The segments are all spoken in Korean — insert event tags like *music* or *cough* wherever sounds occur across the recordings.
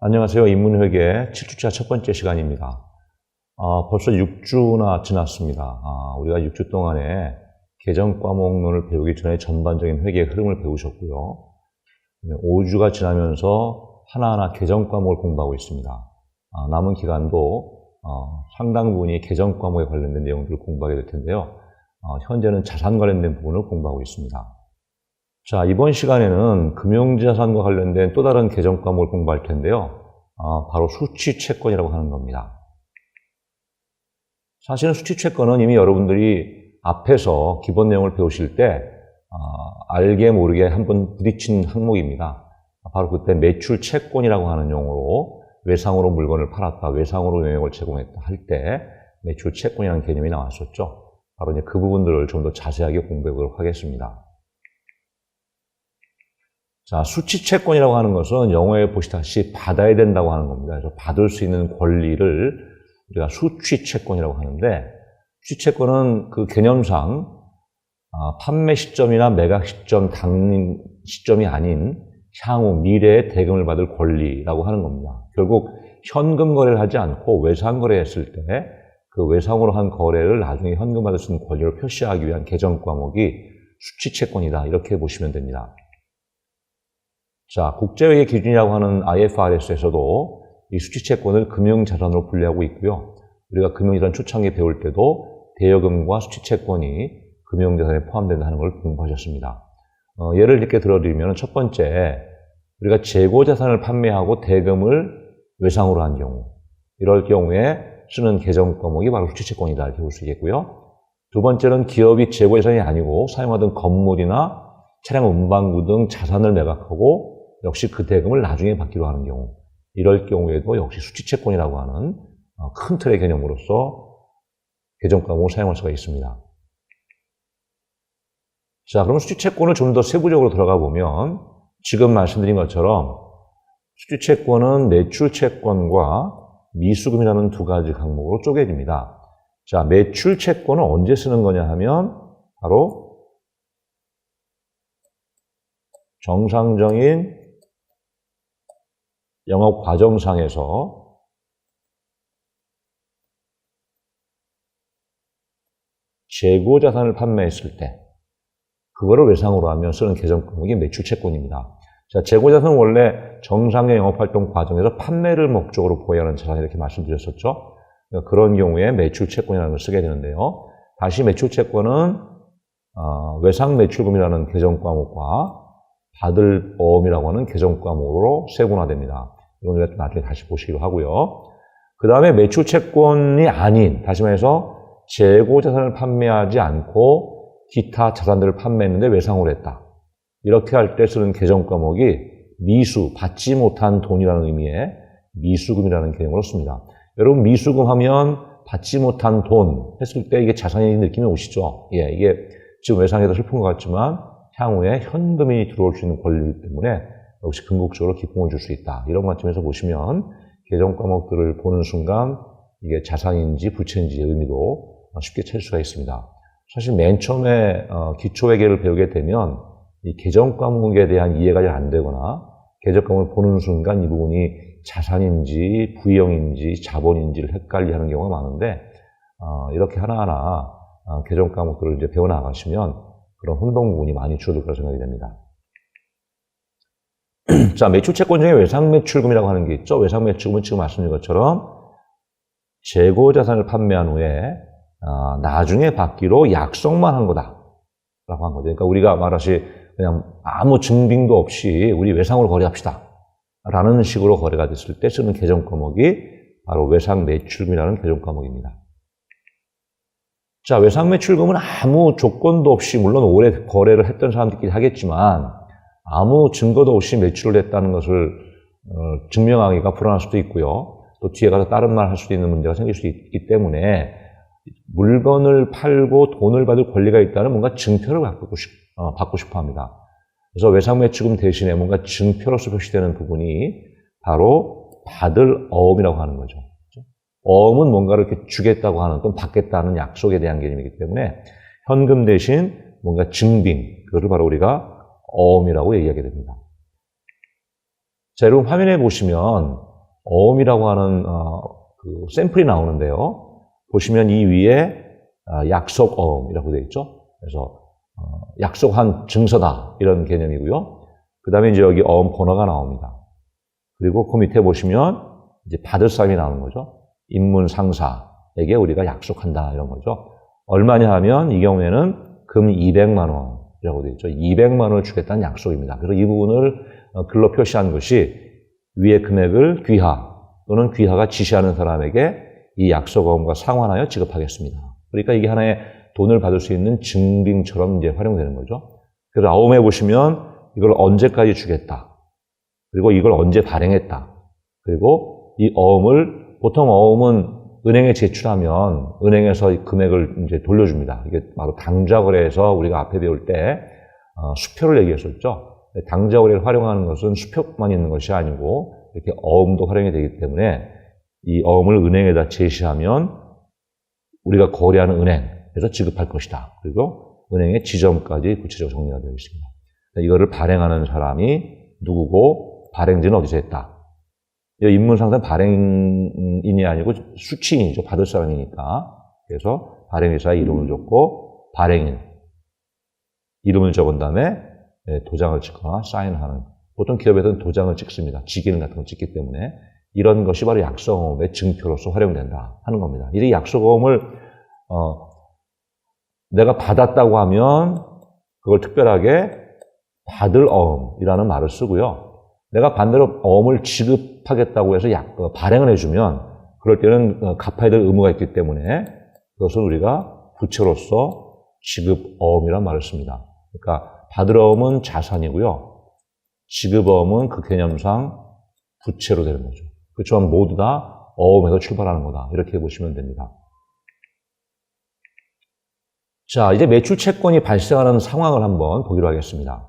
안녕하세요. 인문회계 7주차 첫 번째 시간입니다. 아, 벌써 6주나 지났습니다. 아, 우리가 6주 동안에 개정 과목론을 배우기 전에 전반적인 회계의 흐름을 배우셨고요. 5주가 지나면서 하나하나 개정 과목을 공부하고 있습니다. 아, 남은 기간도 어, 상당 부분이 개정 과목에 관련된 내용들을 공부하게 될 텐데요. 어, 현재는 자산 관련된 부분을 공부하고 있습니다. 자, 이번 시간에는 금융자산과 관련된 또 다른 개정 과목을 공부할 텐데요. 아, 바로 수취채권이라고 하는 겁니다. 사실은 수취채권은 이미 여러분들이 앞에서 기본 내용을 배우실 때 아, 알게 모르게 한번 부딪힌 항목입니다. 바로 그때 매출 채권이라고 하는 용어로 외상으로 물건을 팔았다, 외상으로 영역을 제공했다 할 때 매출 채권이라는 개념이 나왔었죠. 바로 이제 그 부분들을 좀 더 자세하게 공부해 보도록 하겠습니다. 자, 수취채권이라고 하는 것은 영어에 보시다시피 받아야 된다고 하는 겁니다. 그래서 받을 수 있는 권리를 우리가 수취채권이라고 하는데, 수취채권은 그 개념상 아, 판매 시점이나 매각 시점 당일 시점이 아닌 향후 미래의 대금을 받을 권리라고 하는 겁니다. 결국 현금 거래를 하지 않고 외상 거래했을 때 그 외상으로 한 거래를 나중에 현금 받을 수 있는 권리를 표시하기 위한 개정 과목이 수취채권이다 이렇게 보시면 됩니다. 자, 국제회계 기준이라고 하는 IFRS에서도 이 수취채권을 금융자산으로 분류하고 있고요. 우리가 금융자산 초창기 배울 때도 대여금과 수취채권이 금융자산에 포함된다는 걸 공부하셨습니다. 어, 예를 이렇게 들어드리면 첫 번째, 우리가 재고자산을 판매하고 대금을 외상으로 한 경우, 이럴 경우에 쓰는 개정 과목이 바로 수취채권이다 이렇게 볼 수 있겠고요. 두 번째는 기업이 재고자산이 아니고 사용하던 건물이나 차량 운반구 등 자산을 매각하고 역시 그 대금을 나중에 받기로 하는 경우 이럴 경우에도 역시 수취채권이라고 하는 어, 큰 틀의 개념으로서 개정 과목을 사용할 수가 있습니다. 자, 그럼 수취채권을 좀 더 세부적으로 들어가 보면 지금 말씀드린 것처럼 수취채권은 매출채권과 미수금이라는 두 가지 항목으로 쪼개집니다. 자, 매출채권은 언제 쓰는 거냐 하면 바로 정상적인 영업 과정상에서 재고 자산을 판매했을 때 그거를 외상으로 하면 쓰는 계정 금액이 매출 채권입니다. 자, 재고 자산은 원래 정상의 영업 활동 과정에서 판매를 목적으로 보유하는 자산 이렇게 말씀드렸었죠. 그러니까 그런 경우에 매출 채권이라는 걸 쓰게 되는데요. 다시 매출 채권은 어, 외상 매출금이라는 계정 과목과 받을 보험이라고 하는 계정 과목으로 세분화됩니다. 이건 나중에 다시 보시기로 하고요. 그 다음에 매출 채권이 아닌, 다시 말해서 재고 자산을 판매하지 않고 기타 자산들을 판매했는데 외상으로 했다. 이렇게 할 때 쓰는 계정 과목이 미수, 받지 못한 돈이라는 의미의 미수금이라는 개념으로 씁니다. 여러분 미수금 하면 받지 못한 돈 했을 때 이게 자산이 느낌이 오시죠? 예, 이게 지금 외상에도 슬픈 것 같지만 향후에 현금이 들어올 수 있는 권리이기 때문에 역시 궁극적으로 기쁨을 줄 수 있다. 이런 관점에서 보시면 계정 과목들을 보는 순간 이게 자산인지 부채인지 의미도 쉽게 찾을 수가 있습니다. 사실 맨 처음에 어, 기초회계를 배우게 되면 이 계정 과목에 대한 이해가 잘 안 되거나 계정 과목을 보는 순간 이 부분이 자산인지 부형인지 자본인지를 헷갈리하는 경우가 많은데 어, 이렇게 하나하나 어, 계정 과목들을 이제 배워나가시면 그런 혼동 부분이 많이 줄어들 거라 생각이 됩니다. 자, 매출 채권 중에 외상 매출금이라고 하는 게 있죠. 외상 매출금은 지금 말씀드린 것처럼 재고 자산을 판매한 후에 어, 나중에 받기로 약속만 한 거다. 라고 한 거죠. 그러니까 우리가 말하시 그냥 아무 증빙도 없이 우리 외상으로 거래합시다. 라는 식으로 거래가 됐을 때 쓰는 계정 과목이 바로 외상 매출금이라는 계정 과목입니다. 자, 외상 매출금은 아무 조건도 없이 물론 오래 거래를 했던 사람들끼리 하겠지만 아무 증거도 없이 매출을 했다는 것을 어, 증명하기가 불안할 수도 있고요. 또 뒤에 가서 다른 말 할 수도 있는 문제가 생길 수 있기 때문에 물건을 팔고 돈을 받을 권리가 있다는 뭔가 증표를 받고, 싶, 어, 받고 싶어 합니다. 그래서 외상매출금 대신에 뭔가 증표로서 표시되는 부분이 바로 받을 어음이라고 하는 거죠. 어음은 뭔가를 이렇게 주겠다고 하는 또는 받겠다는 약속에 대한 개념이기 때문에 현금 대신 뭔가 증빙, 그것을 바로 우리가 어음이라고 얘기하게 됩니다. 자, 여러분 화면에 보시면 어음이라고 하는 어, 그 샘플이 나오는데요. 보시면 이 위에 아, 약속 어음이라고 되어 있죠. 그래서 어, 약속한 증서다 이런 개념이고요. 그 다음에 이제 여기 어음 번호가 나옵니다. 그리고 그 밑에 보시면 이제 받을 사람이 나오는 거죠. 인문 상사에게 우리가 약속한다 이런 거죠. 얼마냐 하면 이 경우에는 금 200만 원 이라고 되어 있죠. 200만 원을 주겠다는 약속입니다. 그래서 이 부분을 어, 글로 표시한 것이 위의 금액을 귀하 또는 귀하가 지시하는 사람에게 이 약속어음과 상환하여 지급하겠습니다. 그러니까 이게 하나의 돈을 받을 수 있는 증빙처럼 이제 활용되는 거죠. 그래서 아음에 보시면 이걸 언제까지 주겠다. 그리고 이걸 언제 발행했다. 그리고 이 어음을 보통 어음은 은행에 제출하면 은행에서 이 금액을 이제 돌려줍니다. 이게 바로 당좌거래에서 우리가 앞에 배울 때 어, 수표를 얘기했었죠. 당좌거래를 활용하는 것은 수표만 있는 것이 아니고 이렇게 어음도 활용이 되기 때문에 이 어음을 은행에다 제시하면 우리가 거래하는 은행에서 지급할 것이다. 그리고 은행의 지점까지 구체적으로 정리가 되어 있습니다. 이거를 발행하는 사람이 누구고 발행지는 어디서 했다. 인문상선 발행인이 아니고 수취인이죠. 받을 사람이니까. 그래서 발행회사의 이름을 줬고 발행인 이름을 적은 다음에 예, 도장을 찍거나 사인하는 보통 기업에서는 도장을 찍습니다. 직인 같은 걸 찍기 때문에 이런 것이 바로 약속어음의 증표로서 활용된다 하는 겁니다. 이 약속어음을 어, 내가 받았다고 하면 그걸 특별하게 받을 어음이라는 말을 쓰고요. 내가 반대로 어음을 지급 하겠다고 해서 약, 어, 발행을 해주면 그럴 때는 어, 갚아야 될 의무가 있기 때문에 그것은 우리가 부채로서 지급 어음이란 말을 씁니다. 그러니까 어음은 자산이고요. 지급 어음은 그 개념상 부채로 되는 거죠. 그렇지만 모두 다 어음에서 출발하는 거다. 이렇게 보시면 됩니다. 자, 이제 매출 채권이 발생하는 상황을 한번 보기로 하겠습니다.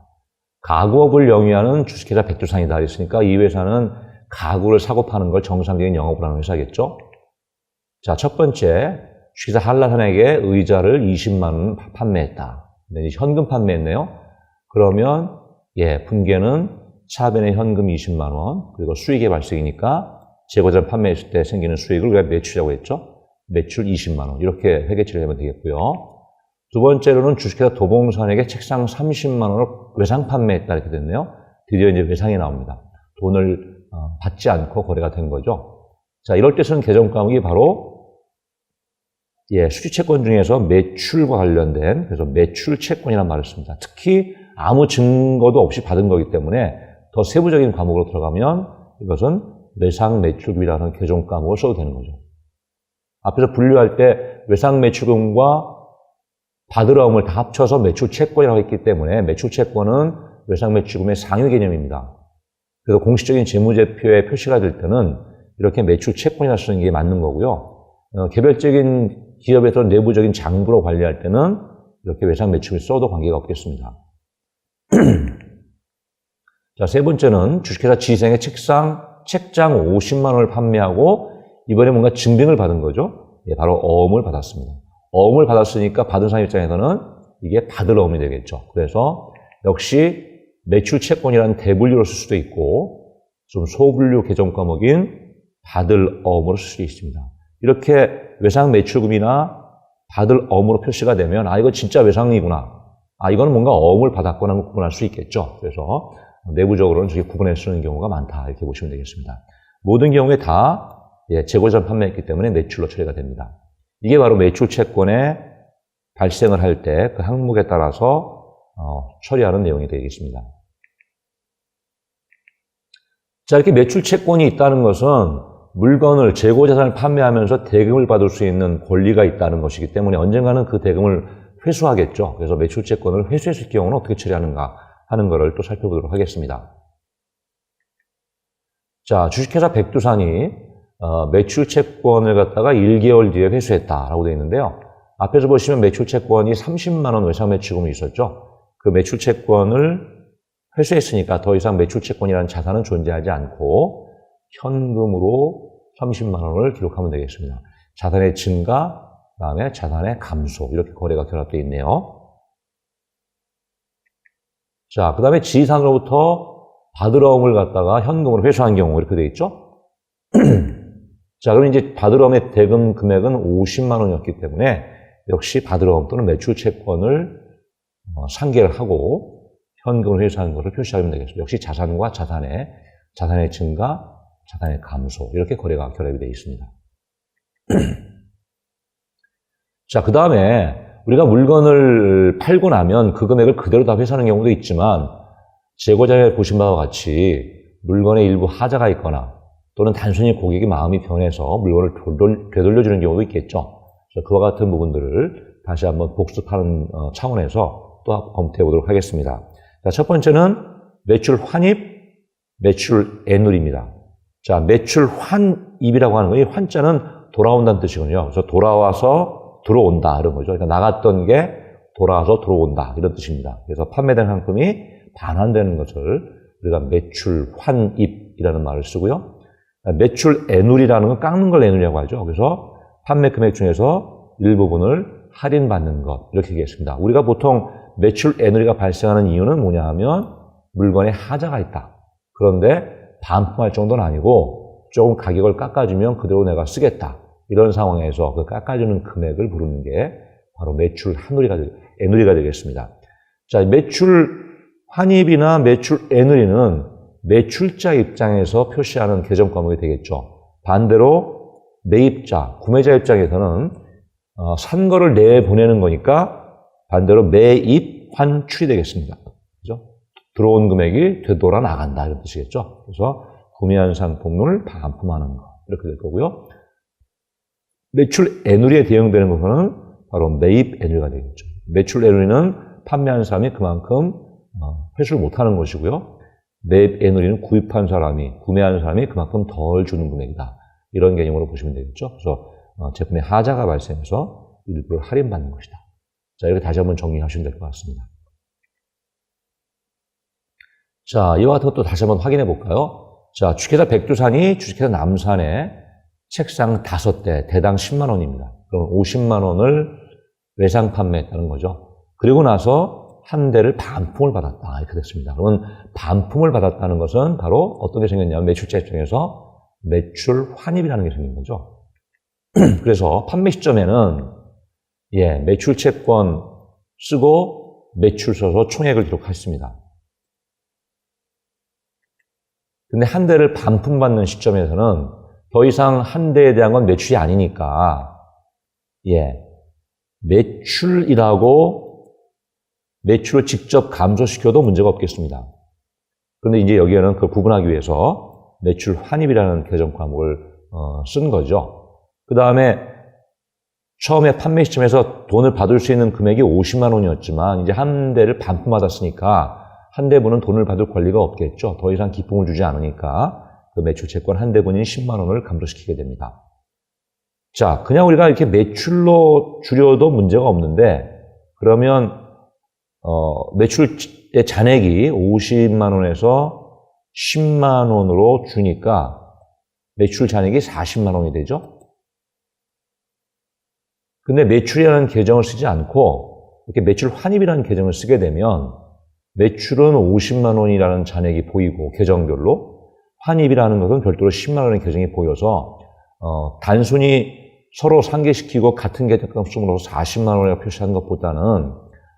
가구업을 영위하는 주식회사 백두산이다 했으니까 이 회사는 가구를 사고 파는 걸 정상적인 영업을 하는 회사겠죠. 자, 첫 번째, 주식회사 한라산에게 의자를 20만 원 판매했다. 네, 현금 판매했네요. 그러면 예, 분계는 차변의 현금 20만 원, 그리고 수익의 발생이니까 재고자 판매했을 때 생기는 수익을 우리가 매출이라고 했죠. 매출 20만 원 이렇게 회계치를 하면 되겠고요. 두 번째로는 주식회사 도봉산에게 책상 30만 원을 외상 판매했다 이렇게 됐네요. 드디어 이제 외상이 나옵니다. 돈을 어, 받지 않고 거래가 된 거죠. 자, 이럴 때 쓰는 계정 과목이 바로 예, 수주채권 중에서 매출과 관련된 그래서 매출 채권이라는 말을 씁니다. 특히 아무 증거도 없이 받은 거기 때문에 더 세부적인 과목으로 들어가면 이것은 외상 매출금이라는 계정 과목을 써도 되는 거죠. 앞에서 분류할 때 외상 매출금과 받으러움을 다 합쳐서 매출 채권이라고 했기 때문에 매출 채권은 외상 매출금의 상위 개념입니다. 그래서 공식적인 재무제표에 표시가 될 때는 이렇게 매출 채권이라 쓰는 게 맞는 거고요. 어, 개별적인 기업에서 내부적인 장부로 관리할 때는 이렇게 외상 매출을 써도 관계가 없겠습니다. *clears throat* 자, 세 번째는 주식회사 지생의 책상, 책장 50만 원을 판매하고 이번에 뭔가 증빙을 받은 거죠. 예, 바로 어음을 받았습니다. 어음을 받았으니까 받은 사람 입장에서는 이게 받을 어음이 되겠죠. 그래서 역시 매출 채권이라는 대분류로 쓸 수도 있고 좀 소분류 계정 과목인 받을 어음으로 쓸수 있습니다. 이렇게 외상 매출금이나 받을 어음으로 표시가 되면 아 이거 진짜 외상이구나. 아 이거는 뭔가 어음을 받았거나 구분할 수 있겠죠. 그래서 내부적으로는 저게 구분해 쓰는 경우가 많다 이렇게 보시면 되겠습니다. 모든 경우에 다 예, 재고자 판매했기 때문에 매출로 처리가 됩니다. 이게 바로 매출 채권에 발생을 할 때 그 항목에 따라서 어, 처리하는 내용이 되겠습니다. 자, 이렇게 매출 채권이 있다는 것은 물건을 재고 자산을 판매하면서 대금을 받을 수 있는 권리가 있다는 것이기 때문에 언젠가는 그 대금을 회수하겠죠. 그래서 매출 채권을 회수했을 경우는 어떻게 처리하는가 하는 것을 또 살펴보도록 하겠습니다. 자, 주식회사 백두산이 어, 매출 채권을 갖다가 1개월 뒤에 회수했다라고 되어 있는데요. 앞에서 보시면 매출 채권이 30만 원 외상 매출금이 있었죠. 그 매출 채권을 회수했으니까 더 이상 매출 채권이라는 자산은 존재하지 않고 현금으로 30만 원을 기록하면 되겠습니다. 자산의 증가, 그다음에 자산의 감소 이렇게 거래가 결합되어 있네요. 자, 그 다음에 지산으로부터 받으러움을 갖다가 현금으로 회수한 경우 이렇게 되어 있죠. *clears throat* 자, 그럼 이제 받으러움의 대금 금액은 50만 원이었기 때문에 역시 받으러움 또는 매출 채권을 어, 상계를 하고 현금을 회수하는 것을 표시하면 되겠습니다. 역시 자산과 자산의 자산의 증가, 자산의 감소 이렇게 거래가 결합이 되어 있습니다. *clears throat* 자, 그 다음에 우리가 물건을 팔고 나면 그 금액을 그대로 다 회수하는 경우도 있지만 재고자에 보신 바와 같이 물건에 일부 하자가 있거나 또는 단순히 고객의 마음이 변해서 물건을 되돌려, 주는 경우도 있겠죠. 그와 같은 부분들을 다시 한번 복습하는 어, 차원에서 또 검토해 보도록 하겠습니다. 자, 첫 번째는 매출 환입, 매출 애눌입니다. 자, 매출 환입이라고 하는 거이 환자는 돌아온다는 뜻이거든요. 그래서 돌아와서 들어온다 이런 거죠. 그러니까 나갔던 게 돌아와서 들어온다 이런 뜻입니다. 그래서 판매된 상품이 반환되는 것을 우리가 매출 환입이라는 말을 쓰고요. 매출 애눌이라는 건 깎는 걸 애눌이라고 하죠. 그래서 판매 금액 중에서 일부분을 할인받는 것 이렇게 얘기했습니다. 우리가 보통 매출 애누리가 발생하는 이유는 뭐냐 하면 물건에 하자가 있다. 그런데 반품할 정도는 아니고 조금 가격을 깎아주면 그대로 내가 쓰겠다. 이런 상황에서 그 깎아주는 금액을 부르는 게 바로 매출 한누리가, 애누리가 되겠습니다. 자, 매출 환입이나 매출 애누리는 매출자 입장에서 표시하는 계정 과목이 되겠죠. 반대로 매입자, 구매자 입장에서는 어, 산 거를 내보내는 거니까 반대로 매입 환출이 되겠습니다. 그죠? 들어온 금액이 되돌아 나간다 이런 뜻이겠죠. 그래서 구매한 상품을 반품하는 거 이렇게 될 거고요. 매출 애누리에 대응되는 것은 바로 매입 애누리가 되겠죠. 매출 애누리는 판매한 사람이 그만큼 어, 회수를 못하는 것이고요. 매입 애누리는 구입한 사람이 구매한 사람이 그만큼 덜 주는 금액이다. 이런 개념으로 보시면 되겠죠. 그래서 어, 제품의 하자가 발생해서 일부를 할인받는 것이다. 자, 이렇게 다시 한번 정리하시면 될 것 같습니다. 자, 이와 같은 것도 다시 한번 확인해 볼까요? 자, 주식회사 백두산이 주식회사 남산에 책상 다섯 대, 대당 10만 원입니다. 그럼 50만 원을 외상 판매했다는 거죠. 그리고 나서 한 대를 반품을 받았다. 이렇게 됐습니다. 그러면 반품을 받았다는 것은 바로 어떤 게 생겼냐면 매출자 입장에서 매출 환입이라는 게 생긴 거죠. *clears throat* 그래서 판매 시점에는 예, 매출 채권 쓰고 매출 써서 총액을 기록했습니다. 근데 한 대를 반품받는 시점에서는 더 이상 한 대에 대한 건 매출이 아니니까, 예, 매출이라고 매출을 직접 감소시켜도 문제가 없겠습니다. 그런데 이제 여기에는 그걸 구분하기 위해서 매출 환입이라는 계정 과목을 어, 쓴 거죠. 그 다음에 처음에 판매 시점에서 돈을 받을 수 있는 금액이 50만 원이었지만 이제 한 대를 반품받았으니까 한 대분은 돈을 받을 권리가 없겠죠. 더 이상 기쁨을 주지 않으니까 그 매출 채권 한 대분인 10만 원을 감소시키게 됩니다. 자, 그냥 우리가 이렇게 매출로 줄여도 문제가 없는데 그러면 어, 매출의 잔액이 50만 원에서 10만 원으로 주니까 매출 잔액이 40만 원이 되죠. 근데 매출이라는 계정을 쓰지 않고 이렇게 매출 환입이라는 계정을 쓰게 되면 매출은 50만 원이라는 잔액이 보이고 계정별로 환입이라는 것은 별도로 10만 원의 계정이 보여서 어, 단순히 서로 상계시키고 같은 계정값 으로서 40만 원이라고 표시한 것보다는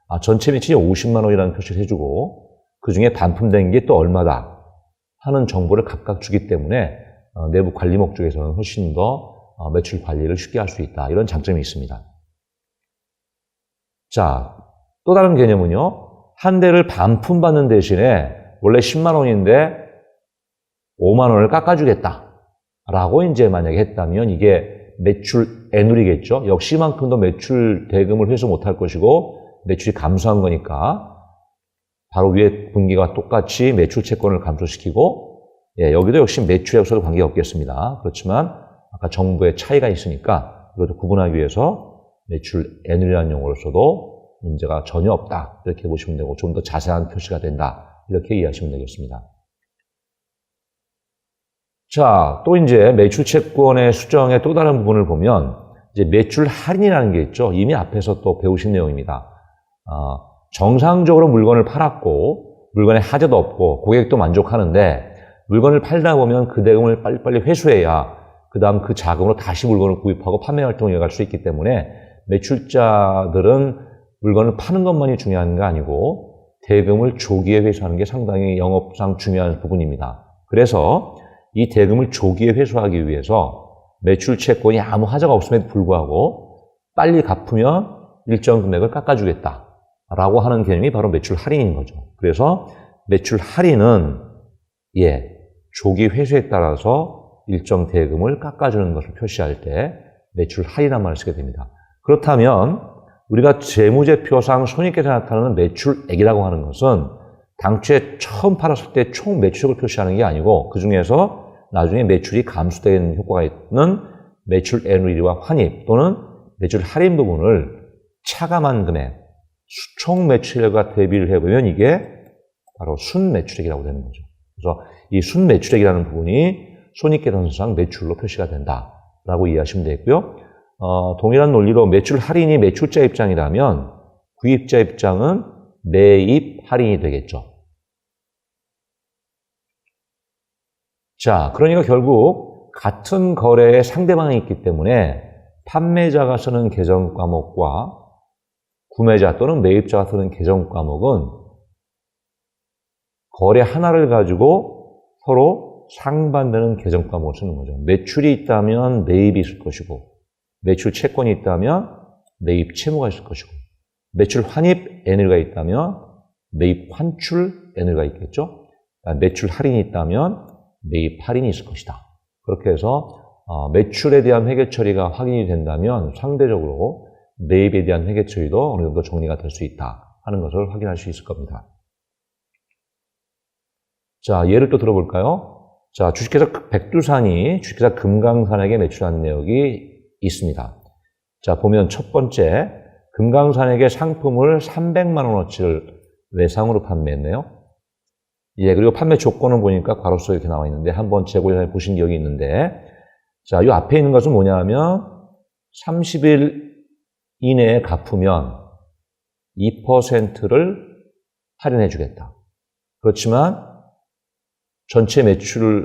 아, 전체 매출이 50만 원이라는 표시를 해주고 그 중에 반품된 게 또 얼마다 하는 정보를 각각 주기 때문에 어, 내부 관리 목적에서는 훨씬 더 어, 매출 관리를 쉽게 할 수 있다. 이런 장점이 있습니다. 자, 또 다른 개념은요. 한 대를 반품받는 대신에 원래 10만 원인데 5만 원을 깎아주겠다. 라고 이제 만약에 했다면 이게 매출 애누리겠죠. 역시만큼도 매출 대금을 회수 못할 것이고 매출이 감소한 거니까 바로 위에 분기가 똑같이 매출 채권을 감소시키고 예, 여기도 역시 매출액서도 관계가 없겠습니다. 그렇지만 아까 정부의 차이가 있으니까 이것도 구분하기 위해서 매출 N이라는 용어로서도 문제가 전혀 없다. 이렇게 보시면 되고 좀 더 자세한 표시가 된다. 이렇게 이해하시면 되겠습니다. 자, 또 이제 매출 채권의 수정의 또 다른 부분을 보면 이제 매출 할인이라는 게 있죠. 이미 앞에서 또 배우신 내용입니다. 어, 정상적으로 물건을 팔았고 물건에 하자도 없고 고객도 만족하는데 물건을 팔다 보면 그 대금을 빨리빨리 회수해야 그 다음 그 자금으로 다시 물건을 구입하고 판매 활동을 이어갈 수 있기 때문에 매출자들은 물건을 파는 것만이 중요한 게 아니고 대금을 조기에 회수하는 게 상당히 영업상 중요한 부분입니다. 그래서 이 대금을 조기에 회수하기 위해서 매출 채권이 아무 하자가 없음에도 불구하고 빨리 갚으면 일정 금액을 깎아주겠다 라고 하는 개념이 바로 매출 할인인 거죠. 그래서 매출 할인은 예 조기 회수에 따라서 일정 대금을 깎아주는 것을 표시할 때 매출 할인이라는 말을 쓰게 됩니다. 그렇다면 우리가 재무제표상 손익계산에 나타나는 매출액이라고 하는 것은 당초에 처음 팔았을 때 총 매출액을 표시하는 게 아니고 그 중에서 나중에 매출이 감소되는 효과가 있는 매출 에누리와 환입 또는 매출 할인 부분을 차감한 금액, 총 매출액과 대비를 해보면 이게 바로 순매출액이라고 되는 거죠. 그래서 이 순매출액이라는 부분이 손익계산서상 매출로 표시가 된다라고 이해하시면 되고요. 어, 동일한 논리로 매출 할인이 매출자 입장이라면 구입자 입장은 매입 할인이 되겠죠. 자, 그러니까 결국 같은 거래의 상대방이 있기 때문에 판매자가 쓰는 계정 과목과 구매자 또는 매입자가 쓰는 계정 과목은 거래 하나를 가지고 서로 상반되는 계정 과목을 쓰는 거죠. 매출이 있다면 매입이 있을 것이고 매출 채권이 있다면 매입 채무가 있을 것이고 매출 환입 N일가 있다면 매입 환출 N일가 있겠죠. 매출 할인이 있다면 매입 할인이 있을 것이다. 그렇게 해서 어, 매출에 대한 회계 처리가 확인이 된다면 상대적으로 매입에 대한 회계 처리도 어느 정도 정리가 될 수 있다 하는 것을 확인할 수 있을 겁니다. 자, 예를 또 들어볼까요? 자, 주식회사 백두산이 주식회사 금강산에게 매출한 내역이 있습니다. 자, 보면 첫 번째, 금강산에게 상품을 300만 원어치를 외상으로 판매했네요. 예, 그리고 판매 조건을 보니까 괄호써 이렇게 나와 있는데 한번 재고전에 보신 기억이 있는데 자, 이 앞에 있는 것은 뭐냐 하면 30일 이내에 갚으면 2%를 할인해 주겠다. 그렇지만 전체 매출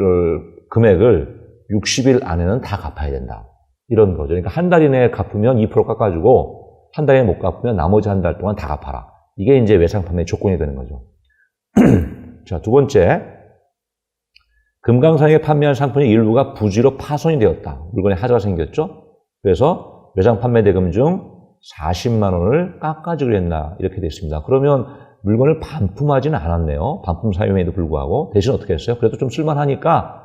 금액을 60일 안에는 다 갚아야 된다. 이런 거죠. 그러니까 한 달 이내에 갚으면 2% 깎아주고 한 달에 못 갚으면 나머지 한 달 동안 다 갚아라. 이게 이제 외상 판매 조건이 되는 거죠. *clears throat* 자, 두 번째. 금강산에게 판매한 상품의 일부가 부지로 파손이 되었다. 물건에 하자가 생겼죠? 그래서 외상 판매 대금 중 40만 원을 깎아주기로 했나 이렇게 되어 있습니다. 그러면 물건을 반품하지는 않았네요. 반품 사유에도 불구하고 대신 어떻게 했어요? 그래도 좀 쓸만하니까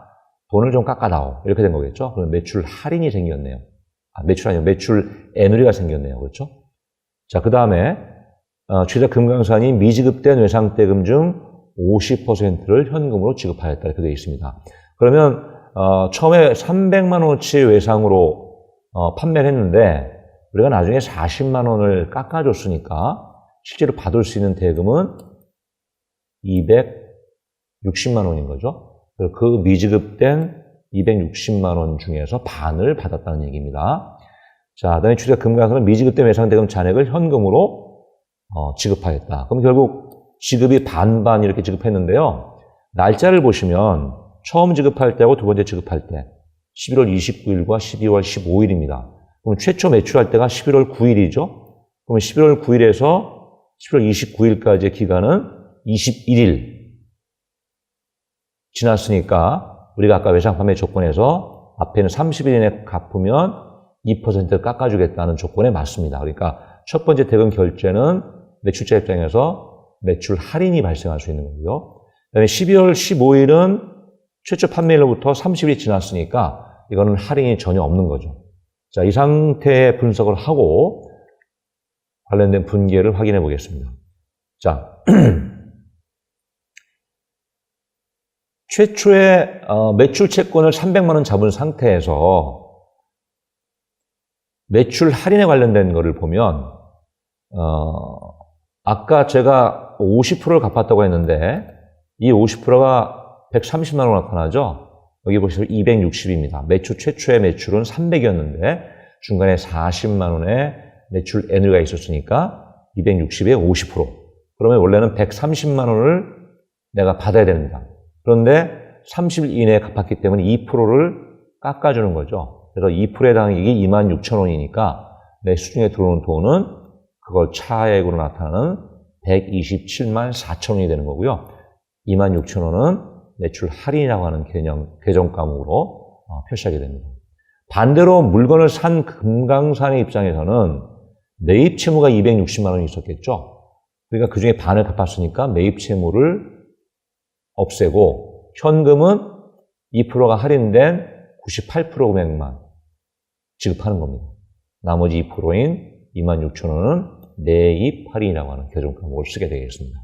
돈을 좀 깎아다오 이렇게 된 거겠죠. 그럼 매출 할인이 생겼네요. 아, 매출 아니요 매출 에누리가 생겼네요. 그렇죠? 자, 그 다음에 어, 최대 금강산이 미지급된 외상대금 중 50%를 현금으로 지급하였다 이렇게 되어 있습니다. 그러면 어, 처음에 300만 원어치 외상으로 어, 판매를 했는데 우리가 나중에 40만 원을 깎아줬으니까 실제로 받을 수 있는 대금은 260만 원인 거죠. 그 미지급된 260만 원 중에서 반을 받았다는 얘기입니다. 자, 그다음에 주택 금강산은 미지급된 외상대금 잔액을 현금으로 어, 지급하였다. 그럼 결국 지급이 반반 이렇게 지급했는데요. 날짜를 보시면 처음 지급할 때하고 두 번째 지급할 때 11월 29일과 12월 15일입니다. 그럼 최초 매출할 때가 11월 9일이죠. 그럼 11월 9일에서 11월 29일까지의 기간은 21일 지났으니까 우리가 아까 외상 판매 조건에서 앞에는 30일 이내 갚으면 2% 깎아주겠다는 조건에 맞습니다. 그러니까 첫 번째 대금 결제는 매출자 입장에서 매출 할인이 발생할 수 있는 거고요. 그다음에 12월 15일은 최초 판매일로부터 30일이 지났으니까 이거는 할인이 전혀 없는 거죠. 자, 이 상태의 분석을 하고 관련된 분계를 확인해 보겠습니다. 자, *clears throat* 최초의 어, 매출 채권을 300만 원 잡은 상태에서 매출 할인에 관련된 것을 보면 어, 아까 제가 50%를 갚았다고 했는데 이 50%가 130만 원 나타나죠. 여기 보시면 260입니다. 매출 최초의 매출은 300이었는데 중간에 40만 원의 매출 N가 있었으니까 260에 50%. 그러면 원래는 130만 원을 내가 받아야 됩니다. 그런데 30일 이내에 갚았기 때문에 2%를 깎아주는 거죠. 그래서 2%에 해당 이익이 26,000원이니까 내 수중에 들어오는 돈은 그걸 차액으로 나타나는 127만 4천 원이 되는 거고요. 26,000원은 매출 할인이라고 하는 개념, 계정 과목으로 어, 표시하게 됩니다. 반대로 물건을 산 금강산의 입장에서는 매입 채무가 260만 원이 있었겠죠. 그러니까 그 중에 반을 갚았으니까 매입 채무를 없애고 현금은 2%가 할인된 98% 금액만 지급하는 겁니다. 나머지 2%인 26,000원은 내입 할인이라고 하는 계정 과목을 쓰게 되겠습니다.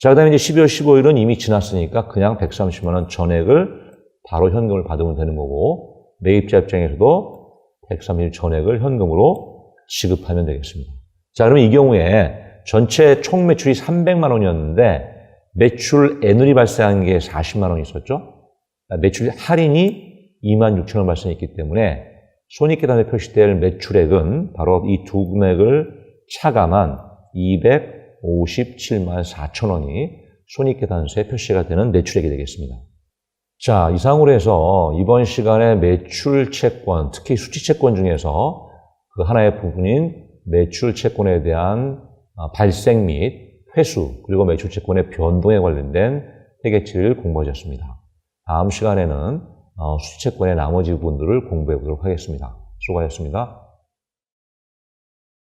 자, 그 다음에 이제 12월 15일은 이미 지났으니까 그냥 130만원 전액을 바로 현금을 받으면 되는 거고, 매입자 입장에서도 130일 전액을 현금으로 지급하면 되겠습니다. 자, 그러면 이 경우에 전체 총 매출이 300만 원이었는데, 매출 애누리 발생한 게 40만원이 있었죠? 매출 할인이 26,000원 발생했기 때문에 손익계산에 표시될 매출액은 바로 이 두 금액을 차감한 257만 4천 원이 손익계산서에 표시가 되는 매출액이 되겠습니다. 자, 이상으로 해서 이번 시간에 매출 채권, 특히 수치 채권 중에서 그 하나의 부분인 매출 채권에 대한 아, 발생 및 회수, 그리고 매출 채권의 변동에 관련된 회계치를 공부하셨습니다. 다음 시간에는 어, 수치 채권의 나머지 부분들을 공부해 보도록 하겠습니다. 수고하셨습니다.